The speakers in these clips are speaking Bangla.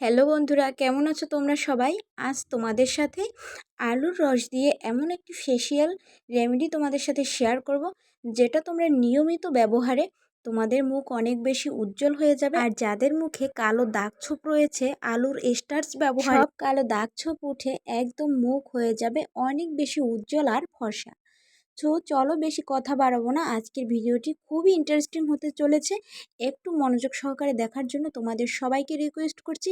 হ্যালো বন্ধুরা কেমন আছো তোমরা সবাই? আজ তোমাদের সাথে আলুর রস দিয়ে এমন একটি ফেসিয়াল রেমেডি তোমাদের সাথে শেয়ার করব যেটা তোমরা নিয়মিত ব্যবহারে তোমাদের মুখ অনেক বেশি উজ্জ্বল হয়ে যাবে। আর যাদের মুখে কালো দাগ ছোপ রয়েছে আলুর স্টার্চ ব্যবহার কালো দাগ ছোপ উঠে একদম মুখ হয়ে যাবে অনেক বেশি উজ্জ্বল আর ফর্সা। তো চলো বেশি কথা বাড়াবো না। আজকের ভিডিওটি খুবই ইন্টারেস্টিং হতে চলেছে। একটু মনোযোগ সহকারে দেখার জন্য তোমাদের সবাইকে রিকোয়েস্ট করছি।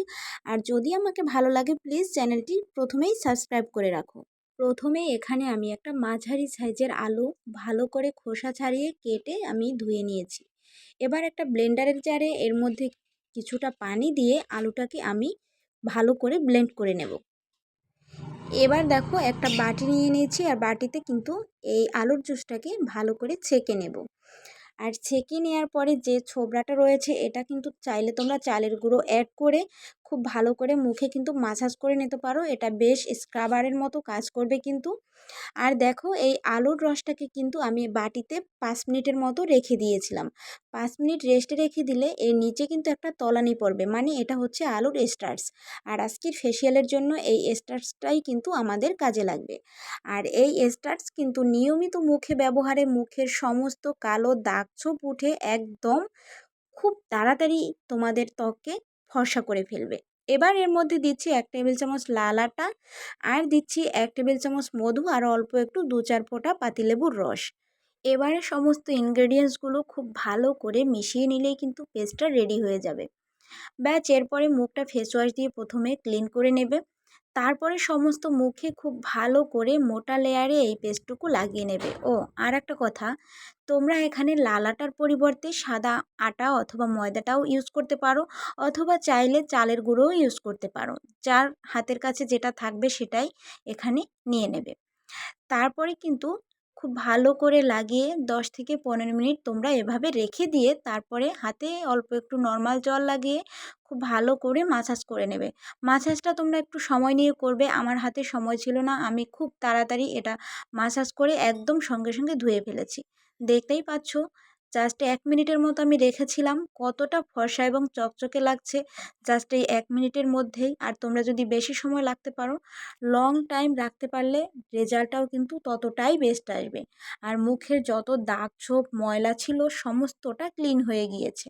আর যদি আমাকে ভালো লাগে প্লিজ চ্যানেলটি প্রথমেই সাবস্ক্রাইব করে রাখো। প্রথমে এখানে আমি একটা মাঝারি সাইজের আলু ভালো করে খোসা ছাড়িয়ে কেটে আমি ধুয়ে নিয়েছি। এবার একটা ব্লেন্ডারের জারে এর মধ্যে কিছুটা পানি দিয়ে আলুটাকে আমি ভালো করে ব্লেন্ড করে নেব। এবার দেখো একটা বাটি নিয়ে নিয়েছি, আর বাটিতে কিন্তু এই আলুর জুসটাকে ভালো করে ছেঁকে নেব। আর ছেঁকে নেওয়ার পরে যে ছোবড়াটা রয়েছে, এটা কিন্তু চাইলে তোমরা চালের গুঁড়ো অ্যাড করে খুব ভালো করে মুখে কিন্তু মাসাজ করে নিতে পারো। এটা বেশ স্ক্রাবারের মতো কাজ করবে কিন্তু। আর দেখো এই আলুর রসটাকে কিন্তু আমি বাটিতে পাঁচ মিনিটের মতো রেখে দিয়েছিলাম। পাঁচ মিনিট রেস্টে রেখে দিলে এর নিচে কিন্তু একটা তলানি পড়বে মানে এটা হচ্ছে আলুর স্টার্স আর আজকের ফেসিয়ালের জন্য এই স্টার্সটাই কিন্তু আমাদের কাজে লাগবে। আর এই স্টার্স কিন্তু নিয়মিত মুখে ব্যবহারে, মুখের সমস্ত কালো দাগ ছোপ উঠে একদম খুব তাড়াতাড়ি তোমাদের ত্বককে ফর্সা করে ফেলবে। এবার এর মধ্যে দিচ্ছি এক টেবিল চামচ লাল আটা, আর দিচ্ছি এক টেবিল চামচ মধু, আর অল্প একটু দু চার ফোঁটা পাতিলেবুর রস। এবারে সমস্ত ইনগ্রেডিয়েন্টসগুলো খুব ভালো করে মিশিয়ে নিলেই কিন্তু পেস্টটা রেডি হয়ে যাবে। ব্যাচ এরপরে মুখটা ফেস ওয়াশ দিয়ে প্রথমে ক্লিন করে নেবে। তারপরে সমস্ত মুখে খুব ভালো করে মোটা লেয়ারে এই পেস্টটুকু লাগিয়ে নেবে। ও আর একটা কথা, তোমরা এখানে লাল আটার পরিবর্তে সাদা আটা অথবা ময়দাটাও ইউজ করতে পারো, অথবা চাইলে চালের গুঁড়োও ইউজ করতে পারো। যার হাতের কাছে যেটা থাকবে সেটাই এখানে নিয়ে নেবে। তারপরে কিন্তু খুব ভালো করে লাগিয়ে দশ থেকে পনেরো মিনিট তোমরা এভাবে রেখে দিয়ে তারপরে হাতে অল্প একটু নর্মাল জল লাগিয়ে খুব ভালো করে মাসাজ করে নেবে। মাসাজটা তোমরা একটু সময় নিয়ে করবে, আমার হাতে সময় ছিল না, আমি খুব তাড়াতাড়ি এটা মাসাজ করে একদম সঙ্গে সঙ্গে ধুয়ে ফেলেছি। দেখতেই পাচ্ছ জাস্ট এক মিনিটের মতো আমি রেখেছিলাম। কতটা ফর্সা এবং চকচকে লাগছে জাস্ট এই এক মিনিটের মধ্যেই। আর তোমরা যদি বেশি সময় লাগতে পারো লং টাইম রাখতে পারলে রেজাল্টটাও কিন্তু ততটাই বেস্ট আসবে। আর মুখের যত দাগ ছোপ ময়লা ছিল, সমস্তটা ক্লিন হয়ে গিয়েছে।